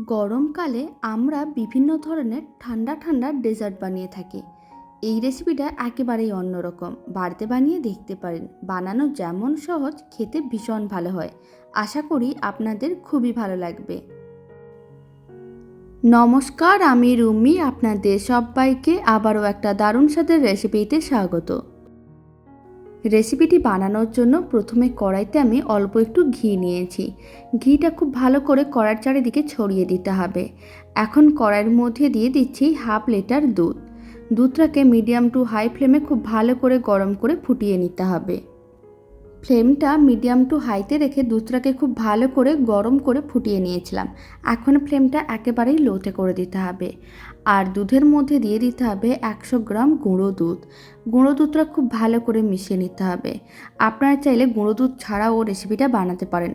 গরমকালে আমরা বিভিন্ন ধরনের ঠান্ডা ঠান্ডা ডেজার্ট বানিয়ে থাকি। এই রেসিপিটা একেবারেই অন্যরকম। বাড়িতে বানিয়ে দেখতে পারেন। বানানো যেমন সহজ, খেতে ভীষণ ভালো হয়। আশা করি আপনাদের খুবই ভালো লাগবে। নমস্কার, আমি রুমি। আপনাদের সবাইকে আবারও একটা দারুণ স্বাদের রেসিপিতে স্বাগত। রেসিপিটি বানানোর জন্য প্রথমে কড়াইতে আমি অল্প একটু ঘি নিয়েছি। ঘিটা খুব ভালো করে কড়ার চারিদিকে ছড়িয়ে দিতে হবে। এখন কড়াইয়ের মধ্যে দিয়ে দিচ্ছি হাফ লিটার দুধ। দুধটাকে মিডিয়াম টু হাই ফ্লেমে খুব ভালো করে গরম করে ফুটিয়ে নিতে হবে। ফ্লেমটা মিডিয়াম টু হাইতে রেখে দুধটাকে খুব ভালো করে গরম করে ফুটিয়ে নিয়েছিলাম। এখন ফ্লেমটা একেবারেই লোতে করে দিতে হবে। আর দুধের মধ্যে দিয়ে দিতে হবে একশো গ্রাম গুঁড়ো দুধ। গুঁড়ো দুধটা খুব ভালো করে মিশিয়ে নিতে হবে। আপনারা চাইলে গুঁড়ো দুধ ছাড়াও রেসিপিটা বানাতে পারেন।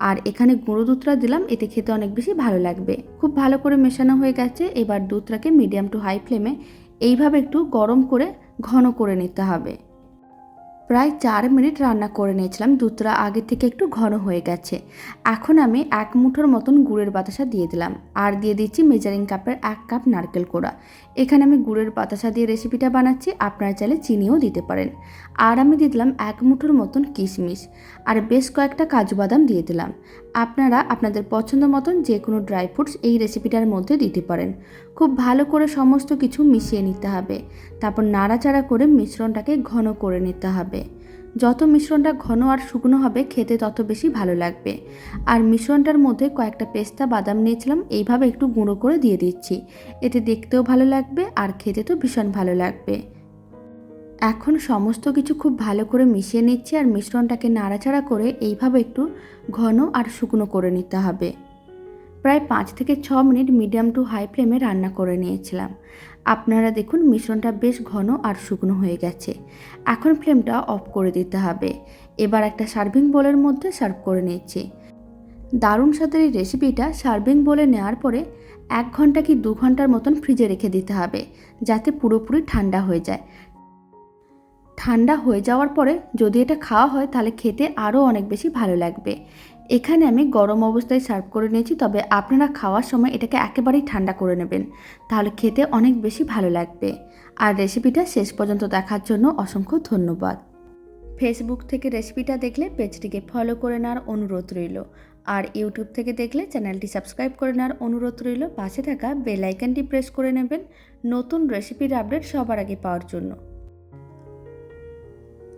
আর এখানে গুঁড়ো দুধটা দিলাম, এতে খেতে অনেক বেশি ভালো লাগবে। খুব ভালো করে মেশানো হয়ে গেছে, এবার দুধটাকে মিডিয়াম টু হাই ফ্লেমে এইভাবে একটু গরম করে ঘন করে নিতে হবে। প্রায় চার মিনিট রান্না করে নিয়েছিলাম। দুধটা আগে থেকে একটু ঘন হয়ে গেছে। এখন আমি এক মুঠোর মতন গুড়ের বাতাসা দিয়ে দিলাম। আর দিয়ে দিচ্ছি মেজারিং কাপের এক কাপ নারকেল কোড়া। এখানে আমি গুড়ের বাতাসা দিয়ে রেসিপিটা বানাচ্ছি। আপনারা চাইলে চিনিও দিতে পারেন। আর আমি দিয়ে দিলাম এক মুঠোর মতন কিশমিশ। আর বেশ কয়েকটা কাজু বাদাম দিয়ে দিলাম। আপনারা আপনাদের পছন্দ মতন যে কোনো ড্রাই ফ্রুটস এই রেসিপিটার মধ্যে দিতে পারেন। খুব ভালো করে সমস্ত কিছু মিশিয়ে নিতে হবে। তারপর নাড়াচাড়া করে মিশ্রণটাকে ঘন করে নিতে হবে। যত মিশ্রণটা ঘন আর শুকনো হবে, খেতে তত বেশি ভালো লাগবে। আর মিশ্রণটার মধ্যে কয়েকটা পেস্তা বাদাম নিয়েছিলাম, এইভাবে একটু গুঁড়ো করে দিয়ে দিচ্ছি। এতে দেখতেও ভালো লাগবে আর খেতে তো ভীষণ ভালো লাগবে। এখন সমস্ত কিছু খুব ভালো করে মিশিয়ে নিচ্ছি আর মিশ্রণটাকে নাড়াচাড়া করে এইভাবে একটু ঘন আর শুকনো করে নিতে হবে। প্রায় পাঁচ থেকে ছ মিনিট মিডিয়াম টু হাই ফ্লেমে রান্না করে নিয়েছিলাম। আপনারা দেখুন মিশ্রণটা বেশ ঘন আর শুকনো হয়ে গেছে। এখন ফ্লেমটা অফ করে দিতে হবে। এবার একটা সার্ভিং বোলের মধ্যে সার্ভ করে নিচ্ছি। দারুণ স্বাদের এই রেসিপিটা সার্ভিং বলে নেওয়ার পরে এক ঘণ্টা কি দু ঘণ্টার মতন ফ্রিজে রেখে দিতে হবে, যাতে পুরোপুরি ঠান্ডা হয়ে যায়। ঠান্ডা হয়ে যাওয়ার পরে যদি এটা খাওয়া হয় তাহলে খেতে আরও অনেক বেশি ভালো লাগবে। এখানে আমি গরম অবস্থায় সার্ভ করে নিয়েছি, তবে আপনারা খাওয়ার সময় এটাকে একেবারেই ঠান্ডা করে নেবেন। তাহলে খেতে অনেক বেশি ভালো লাগবে। আর রেসিপিটা শেষ পর্যন্ত দেখার জন্য অসংখ্য ধন্যবাদ। ফেসবুক থেকে রেসিপিটা দেখলে পেজটিকে ফলো করে নেওয়ার অনুরোধ রইল। আর ইউটিউব থেকে দেখলে চ্যানেলটি সাবস্ক্রাইব করে নেওয়ার অনুরোধ রইল। পাশে থাকা বেল আইকনটি প্রেস করে নেবেন। নতুন রেসিপির আপডেট সবার আগে পাওয়ার জন্য।